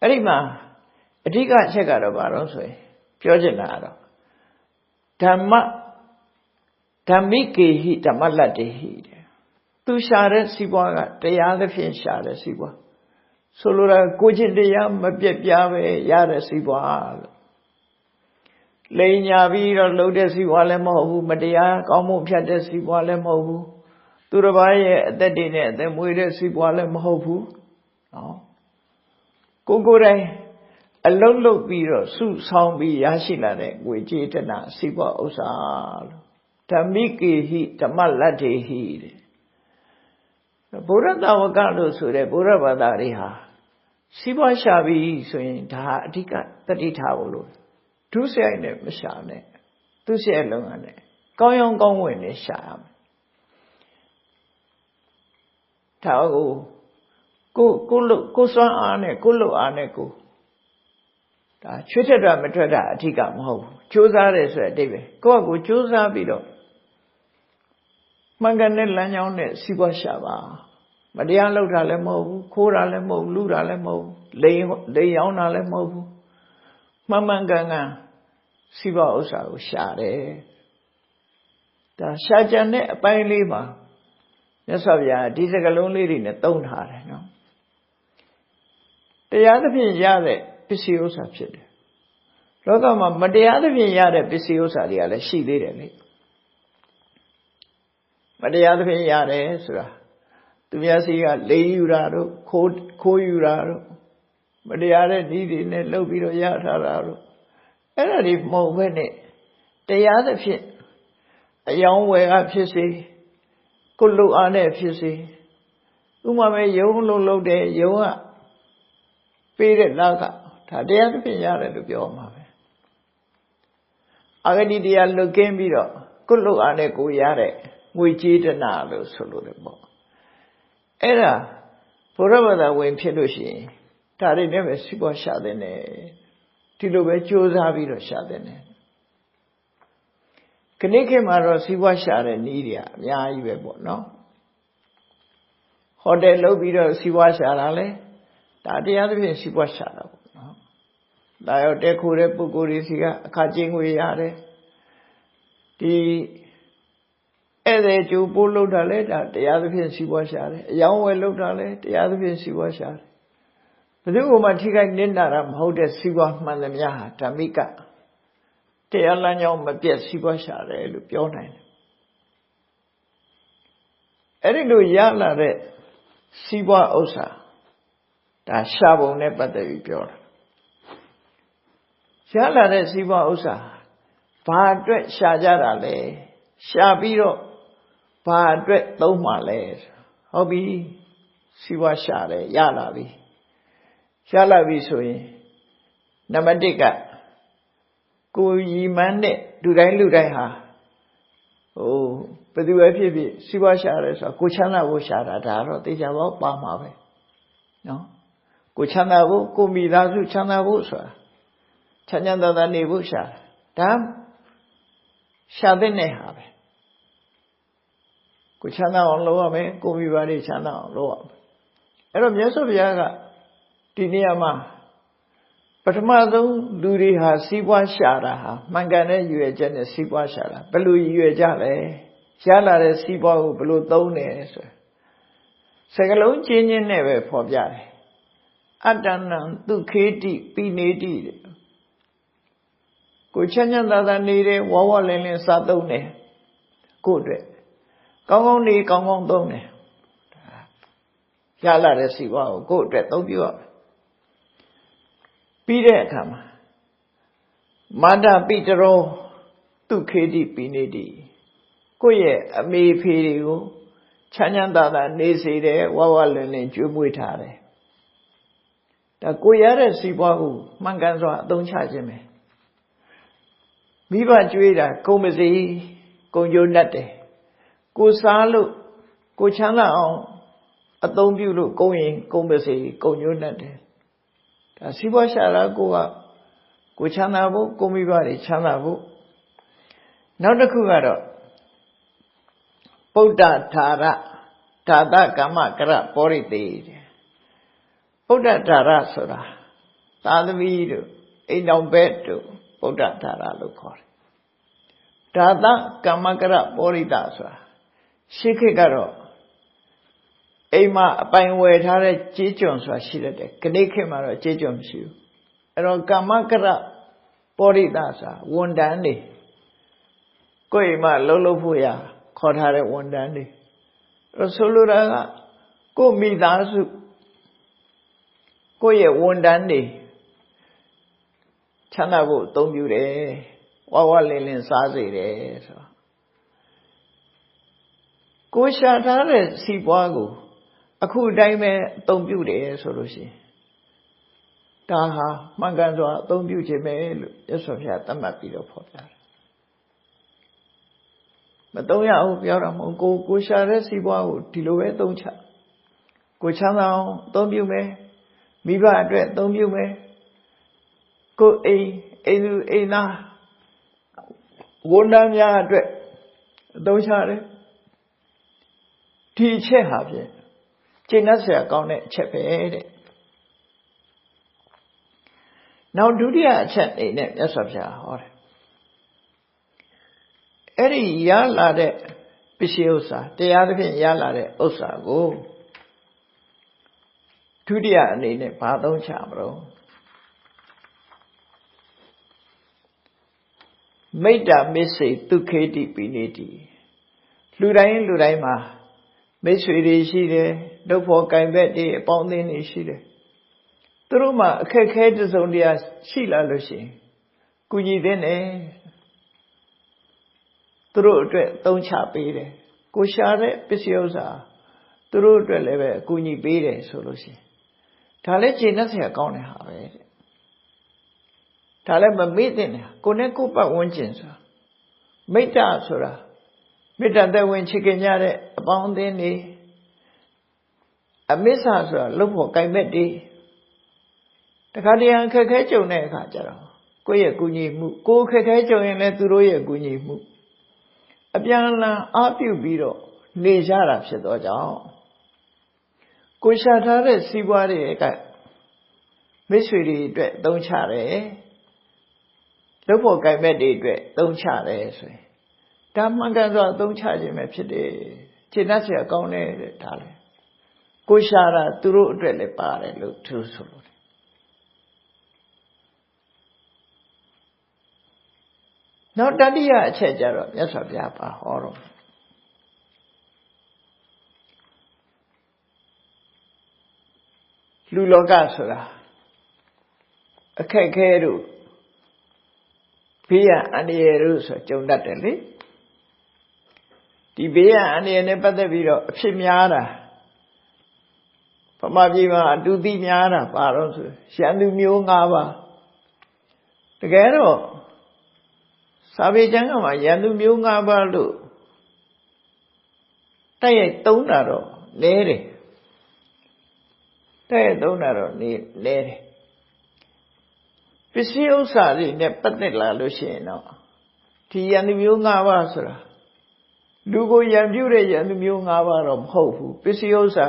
အဲ့ဒီမှာအဓိကအချက်ကတော့ဘာလို့ဆိုရင်ပြောချင်တာကတော့ဓမ္မဓမ္မိကေဟိဓမ္မလတ္တေဟိတဲ့သူရှာတဲ့စီးပွားကတရားသဖြင့်ရှာတဲ့စီးပွားဆိုလိုတာကိုချင်းတရားမပြက်ပြားပဲရတဲ့စီးပွားလို့လိန်ညာပြီးတော့လှုပ်တဲ့စီးပွားလည်းမဟုတ်ဘူးမတရားကောင်းမှုဖြတ်တဲ့စီးပွားလည်းမဟုတ်ဘူးသူတစ်ပါးရဲ့အသက်တွေနဲ့အသက်မွေးတဲ့စီးပွားလည်းမဟုတ်ဘူးနော် ကိုကိုယ်တိုင်အလုံးလုံးပြီးတော့စုဆောင်ပြီးရရှိလာတဲ့ငွေကြေးတနာစီးပွားဥစ္စာလို့ဓမ္မိကေဟိဓမ္မလတ္တေဟိတဲ့ဘုရားတဝကလို့ဆိုတဲ့ဘုရားဘာသာတွေဟာစီးပွားရှာပြီးဆိုရင်ဒါအဓိကတတိထားဖို့လို့ဒုစရိုက်နဲ့မရှာနဲ့သူစရိုက်လုံးကနဲ့ကောင်းရောင်းကောင်းဝင်နဲ့ရှာရမယ်ဒါကို ကိုကိုလို့ကိုစွမ်းအားနဲ့ကိုလို့အားနဲ့ကိုဒါချွေးထက်တာမထွက်တာအဓိကမဟုတ်ဘူးကြိုးစားတယ်ဆိုတဲ့အတိတ်ပဲကိုယ့်ကကိုကြိုးစားပြီးတော့မှန်ကန်တဲ့လမ်းကြောင်းနဲ့စီးပွားရှာပါမတရားလုပ်တာလည်းမဟုတ်ဘူးခိုးတာလည်းမဟုတ်လူတာလည်းမဟုတ်လိန်လိန်ရောင်းတာလည်းမဟုတ်ဘူးမှန်မှန်ကန်ကန်စီးပွားဥစ္စာကိုရှာတယ်ဒါရှာကြံတဲ့အပိုင်းလေးမှာမြတ်စွာဘုရားဒီစကလုံးလေးတွေနဲ့သုံးထားတယ်နော် တရားသဖြင့်ရတဲ့ပစ္စည်းဥစ္စာဖြစ်တယ်လောကမှာမတရားသဖြင့်ရတဲ့ပစ္စည်းဥစ္စာတွေကလည်းရှိသေးတယ်လေမတရားသဖြင့်ရတယ်ဆိုတာသူများစီကလိန်ယူတာတို့ခိုးခိုးယူတာတို့မတရားတဲ့ဤတွေနဲ့လှုပ်ပြီးတော့ရထားတာတို့အဲ့ဒါတွေမဟုတ်ဘဲနဲ့တရားသဖြင့်အယောင်းဝယ်ကဖြစ်စေကိုလူအားနဲ့ဖြစ်စေဥမာပဲယုံလုံးလုံးတဲ့ယုံက ပေးတဲ့လကဒါတရားသဖြင့်ရတယ်လို့ပြောမှာပဲအာဂတိတရားလွတ်ကင်းပြီးတော့ကိုလူအားနဲ့ကိုရတဲ့ငွေကြေးတနာလို့ဆိုလို့တယ်ပေါ့အဲ့ဒါဘုရားဘာသာဝင်ဖြစ်လို့ရှိရင်ဒါတွေနဲ့ပဲစီးပွားရှာတဲ့နဲ့ဒီလိုပဲကြိုးစားပြီးတော့ရှာတဲ့နဲ့ခဏခေတ်မှာတော့စီးပွားရှာတဲ့နည်းတွေအများကြီးပဲပေါ့နော်ဟိုတယ်လုပ်ပြီးတော့စီးပွားရှာတာလဲ ဒါတရားသဖြင့်စီးပွားရှာတာပေါ့နော်ဒါရောတက်ခိုးတဲ့ပုဂ္ဂိုလ်တွေစီကအခါကျင်းငွေရတယ်ဒီဧည့်သည်ကျိုးပို့လုပ်တာလဲဒါတရားသဖြင့်စီးပွားရှာတယ်အယောင်းဝယ်လုပ်တာလဲတရားသဖြင့်စီးပွားရှာတယ်ဘယ်သူမှထိခိုက်နစ်နာတာမဟုတ်တဲ့စီးပွားမှန်သမျှဟာဓမ္မိကတရားလမ်းကြောင်းမပြတ်စီးပွားရှာတယ်လို့ပြောနိုင်တယ်အဲ့ဒီလိုရလာတဲ့စီးပွားဥစ္စာ ဒါရှာပုံနဲ့ပတ်သက်ပြီးပြောတာရလာတဲ့စီးပွားဥစ္စာဘာအတွက်ရှာကြတာလဲရှာပြီးတော့ဘာအတွက်သုံးမှလဲဟုတ်ပြီစီးပွားရှာတယ်ရလာပြီရလာပြီဆိုရင်နံပါတ်1ကကိုရီမန်းတဲ့လူတိုင်းလူတိုင်းဟာဟိုဘယ်သူပဲဖြစ်ဖြစ်စီးပွားရှာရဲဆိုတော့ကိုချမ်းသာဖို့ရှာတာဒါတော့သိကြပါပါမှာပဲနော် ကိုချမ်းသာဖို့ကိုမိသားစုချမ်းသာဖို့ဆိုတာချမ်းချမ်းသာသာနေဖို့ရှာဒါရှာတဲ့နဲ့ဟာပဲကိုချမ်းသာအောင်လုပ်ရမယ်ကိုမိဘတွေချမ်းသာအောင်လုပ်ရမယ်အဲ့တော့မြတ်စွာဘုရားကဒီနေရာမှာပထမဆုံးလူတွေဟာစီးပွားရှာတာဟာမှန်ကန်တဲ့ရွယ်ချက်နဲ့စီးပွားရှာတာဘယ်လိုရွယ်ကြလဲရလာတဲ့စီးပွားကိုဘယ်လိုသုံးတယ်ဆိုစကလုံးချင်းချင်းနဲ့ပဲဖော်ပြတယ် အတ္တနံဒုခေတိပိနေတိတဲ့ကိုချမ်းချမ်းသာသာနေတဲ့ဝဝလင်းလင်းစားသုံးတယ်ကို့အတွက်ကောင်းကောင်းနေကောင်းကောင်းသုံးတယ်ရလာတဲ့စီးပွားကိုကို့အတွက်သုံးပြရမယ်ပြီးတဲ့အခါမှာမာဒပိတရောသူခေတိပိနေတိကိုယ့်ရဲ့အမေဖေတွေကိုချမ်းချမ်းသာသာနေစေတယ်ဝဝလင်လင်ကျွေးမွေးထားတယ် ဒါကိုရတဲ့စီပွားကိုမှန်ကန်စွာအသုံးချခြင်းပဲမိဘကျွေးတာကုန်မစီကုန်ကျိုးတတ်တယ်ကိုစားလို့ကိုချမ်းသာအောင်အသုံးပြုလို့ကုန်ရင်ကုန်မစီကုန်ကျိုးတတ်တယ်ဒါစီးပွားရှာတာကိုကကိုချမ်းသာဖို့ကိုမိဘတွေချမ်းသာဖို့နောက်တစ်ခုကတော့ပုဒ္ဒဓာရဓာတကမ္မကရပောရိတေပု ဒ္ဒဓာရဆိုတာသာသမီတို့အိမ်တော်ဘက်တို့ဗုဒ္ဓဒါရလို့ခေါ်တယ်ဒါသကမ္မကရပောရိတဆိုတာရှေးခေတ်ကတော့အိမ်မှာအပိုင်ဝယ်ထားတဲ့ကြေးကျွန်ဆိုတာရှိတတ်တယ်ခဏခေတ်မှာတော့ကြေးကျွန်မရှိဘူးအဲ့တော့ကမ္မကရပောရိတဆိုတာဝန်တန်းနေကိုယ်အိမ်မှာလှုပ်လှုပ်ဖို့ရခေါ်ထားတဲ့ဝန်တန်းနေအဲ့ဆိုလိုတာကကိုယ်မိသားစု ကိုယ့်ရဲ့ဝန်တန်းနေချမ်းသာဖို့အသုံးပြုတယ်ဝါဝလင်းလင်းစားစေတယ်ဆိုတော့ကိုရှာထားတဲ့စီပွားကို အခုတိုင်းပဲအသုံးပြုတယ်ဆိုလို့ရှိရင်ဒါဟာမှန်ကန်စွာအသုံးပြုခြင်းပဲလို့ရသော်ဖျားသတ်မှတ်ပြီးတော့ဖော်ပြတယ်မသုံးရဘူးပြောတာမဟုတ်ကိုကိုရှာတဲ့စီပွားကိုဒီလိုပဲသုံးချကိုချမ်းသာအောင်အသုံးပြုမယ် မိဘအတွက်အသုံးပြုမယ်ကိုယ်အိမ်အိမ်သူအိမ်သားဝန်ထမ်းများအတွက်အသုံးချတယ်ဒီအချက်ဟာဖြင့်ကျင့်တတ်ဆရာကောင်းတဲ့အချက်ပဲတဲ့နောက်ဒုတိယအချက်အနေနဲ့မြတ်စွာဘုရားဟောတယ်အဲ့ဒီရလာတဲ့ပစ္စည်းဥစ္စာတရားသဖြင့်ရလာတဲ့ဥစ္စာကို ဒုတိယအနေနဲ့ဘာသုံးချမလို့မိတ္တာမစ္စေဒုခေတိပိနေတိလူတိုင်းလူတိုင်းမှာမိတ်ဆွေတွေရှိတယ်ဒုက္ခကံဘက်တွေအပေါင်းအသင်းတွေရှိတယ်သူတို့မှာအခက်ခဲတစုံတရာရှိလာလို့ရှိရင်ကုညီတဲ့နဲ့သူတို့အတွက်သုံးချပေးတယ်ကိုရှာတဲ့ပစ္စည်းဥစ္စာသူတို့အတွက်လည်းပဲအကူအညီပေးတယ်ဆိုလို့ရှိရင် ဒါလည်းကျေနပ်စရာကောင်းတဲ့ဟာပဲတဲ့ဒါလည်းမမေ့တဲ့နဲ့ကိုနဲ့ကိုပတ်ဝန်းကျင်ဆိုတာမိတ္တဆိုတာမေတ္တာသက်ဝင်ချစ်ခင်ကြတဲ့အပေါင်းအသင်းတွေအမစ္ဆဆိုတာလှုပ်ဖို့ကြိုင်မဲ့တွေတခါတရံခက်ခဲကြုံတဲ့အခါကျတော့ကိုယ့်ရဲ့ကူညီမှုကိုယ်ခက်ခဲကြုံရင်လည်းသူတို့ရဲ့ကူညီမှုအပြန်အလှန်အားပြုပြီးတော့နေကြတာဖြစ်တော့ကြောင့် ကိုရှာထားတဲ့စီးပွားတွေကမိတ်ဆွေတွေအတွက်သုံးချတယ်လုပ်ဖို့ကြိုင်မဲ့တွေအတွက်သုံးချတယ်ဆိုရင်ဒါမှန်ကန်စွာသုံးချခြင်းပဲဖြစ်တယ်ခြေနှက်เสียကောင်းတယ်တဲ့ဒါလေကိုရှာတာသူတို့အတွက်လည်းပါတယ်လို့သူဆိုလို့နောက်တတိယအချက်ကြတော့မြတ်စွာဘုရားပါဟောတော့ လူလောကဆိုတာအခက်ခဲတို့ဘေးရန်အန္တရာယ်တို့ဆိုကြုံတတ်တယ်လေဒီဘေးရန်အန္တရာယ်နဲ့ပတ်သက်ပြီးတော့အဖြစ်များတာပမာပြည်မှာအတူသိများတာပါတော့ဆိုရန်သူမျိုး၅ပါးတကယ်တော့စာပေကျမ်းကမှာရန်သူမျိုး၅ပါးလို့တိုက်ရိုက်သုံးတာတော့လဲတယ် တိုက်ရိုက်သုံးတာတော့နေလဲတယ်ပစ္စည်းဥစ္စာတွေနဲ့ပတ်သက်လာလို့ရှိရင်တော့ဒီယန္တမျိုး၅ပါးဆိုတာလူကိုယံပြုတဲ့ယန္တမျိုး၅ပါးတော့မဟုတ်ဘူးပစ္စည်းဥစ္စာ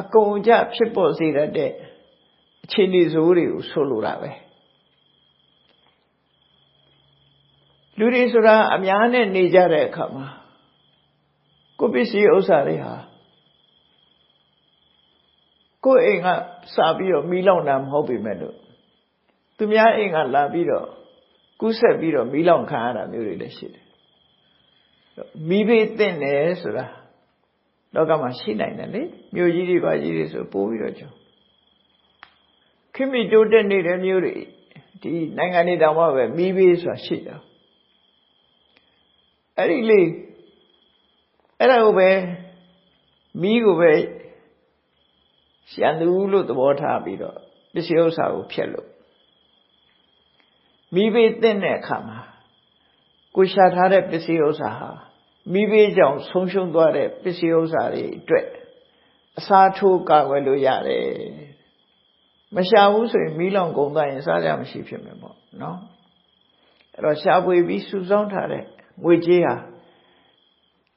အကုန်ကြဖြစ်ပေါ်စေတတ်တဲ့အခြေအနေစိုးတွေကိုဆိုလိုတာပဲလူတွေဆိုတာအများနဲ့နေကြတဲ့အခါမှာကိုပစ္စည်းဥစ္စာတွေဟာ ကိုအိမ်ကစပြီးတော့မီးလောင်တာမဟုတ်ပေမဲ့လို့သူများအိမ်ကလာပြီးတော့ကူးဆက်ပြီးတော့မီးလောင်ခံရတာမျိုးတွေလည်းရှိတယ်မီးဘေးတင့်တယ်ဆိုတာလောကမှာရှိနိုင်တယ်လေမြို့ကြီးတွေပါကြီးတွေဆိုပိုးပြီးတော့ကြောခိမိတိုးတက်နေတဲ့မြို့တွေဒီနိုင်ငံတွေတောင်မှပဲမီးဘေးဆိုတာရှိတယ်အဲ့ဒီလေအဲ့ဒါကိုပဲမီးကိုပဲ ရှန်သူလို့သဘောထားပြီးတော့ပစ္စည်းဥစ္စာကိုဖျက်လို့မိဘေးတင့်တဲ့အခါမှာကိုရှာထားတဲ့ပစ္စည်းဥစ္စာဟာမိဘေးကြောင့်ဆုံးရှုံးသွားတဲ့ပစ္စည်းဥစ္စာတွေအတွက်အစားထိုးကာကွယ်လို့ရတယ်မရှာဘူးဆိုရင်မီးလောင်ကုန်သွားရင်စားကြမရှိဖြစ်မယ်ပေါ့နော်အဲ့တော့ရှာဖွေပြီးစုဆောင်းထားတဲ့ငွေကြေးဟာ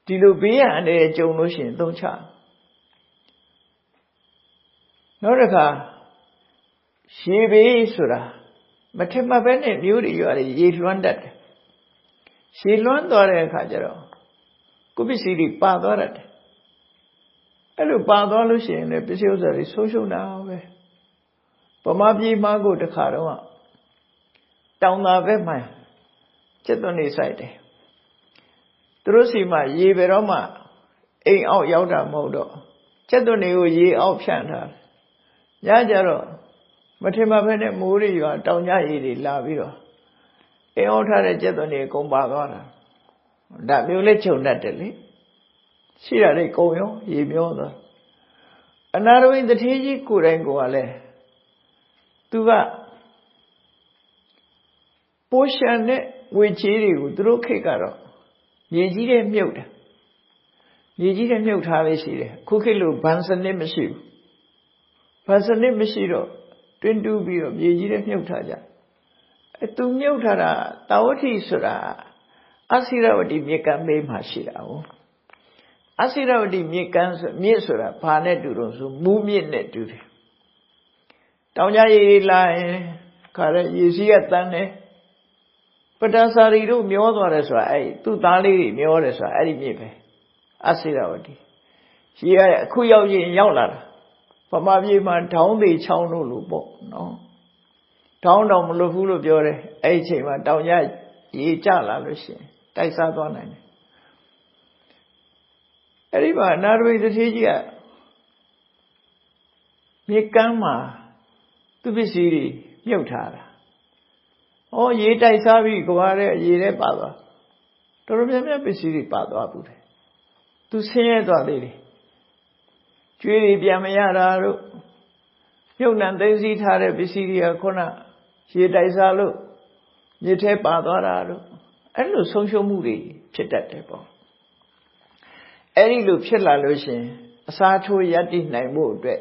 ဒီလိုဘေးရန်အနေနဲ့ကြုံလို့ရှိရင်သုံးချ နောက်တစ်ခါရေဘေးဆိုတာမထင်မှတ်ပဲနဲ့မျိုးတွေရွာတွေရေလွှမ်းတတ်တယ်ရေလွှမ်းသွားတဲ့အခါကျတော့ကိုပစ္စည်းတွေပါသွားတတ်တယ်အဲ့လိုပါသွားလို့ရှိရင်လည်းပစ္စည်းဥစ္စာတွေဆုံးရှုံးတာပဲဗမာပြည်မှာကိုတခါတော့တောင်သာဘက်မှာကျက်သွန်နေဆိုင်တယ်သူတို့စီမှာရေဘယ်တော့မှအိမ်အောက်ရောက်တာမဟုတ်တော့ကျက်သွန်တွေကိုရေအောက်ဖြန့်ထားတယ် ညကြတော့မထင်မှဘဲနဲ့မိုးတွေရွာတောင်ကြရေတွေလာပြီးတော့အိမ်အောက်ထားတဲ့ကျက်သွန်တွေကုန်ပါသွားတာဒါမျိုးလေးခြုံတတ်တယ်လေရှိရတဲ့ကုံရောရေမျောသွားအနာရဝိတထေးကြီးကိုယ်တိုင်ကိုကလည်းသူကပိုးရှန်တဲ့ဝေချေးတွေကိုသူတို့ခေတ်ကတော့မြေကြီးတဲ့မြုပ်တယ်မြေကြီးတဲ့မြုပ်ထားလေးရှိတယ်ခုခေတ်လိုဗန်စနစ်မရှိဘူး ဗန်စနစ်မရှိတော့တွင်းတူးပြီးတော့မြေကြီးတဲ့မြုပ်ထားကြအဲသူမြုပ်ထားတာတာဝတိဆိုတာအစိရဝတိမြေကမ်းမေးမှရှိတာဟုတ်အစိရဝတိမြေကမ်းဆိုမြစ်ဆိုတာဘာနဲ့တူတော့ဆိုမူးမြစ်နဲ့တူတယ်တောင်ကြရည်လာရင်ခါရရေစီးကတန်းတယ်ပတ္တစာရီတို့မျောသွားတယ်ဆိုတာအဲ့သူ့သားလေးတွေမျောတယ်ဆိုတာအဲ့ဒီမြစ်ပဲအစိရဝတိရှိရအခုရောက်ရင်ရောက်လာတာ ဗမာပြည်မှာထောင်းသေးချောင်းတို့လို့ပေါ့နော်ထောင်းတော်မလို့ဘူးလို့ပြောတယ်အဲ့ဒီချိန်မှာတောင်ကြရေကျလာလို့ရှိရင်တိုက်စားသွားနိုင်တယ်အဲ့ဒီမှာနာရဝိသတိကြီးကမြေကမ်းမှာသူပစ္စည်းတွေမြုပ်ထားတာ။ဩရေတိုက်စားပြီးကွာတဲ့ရေထဲပါသွား။တော်တော်များများပစ္စည်းတွေပါသွားဘူးတယ်။သူဆင်းရဲသွားသေးတယ်။ ကျွေးတွေပြန်မရတာတို့မြုပ်နှံသိသိထားတဲ့ပစ္စည်းတွေကခုနရေတိုက်စားလို့မြေထဲပါသွားတာတို့အဲ့လိုဆုံးရှုံးမှုတွေဖြစ်တတ်တယ်ပေါ့။အဲ့ဒီလိုဖြစ်လာလို့ရှင်အစားထိုးရည်တည်နိုင်ဖို့အတွက်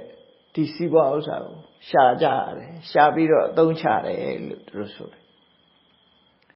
ဒီစီးပွားဥစ္စာကိုရှာကြရတယ်ရှာပြီးတော့အသုံးချတယ်လို့သူတို့ဆိုတယ်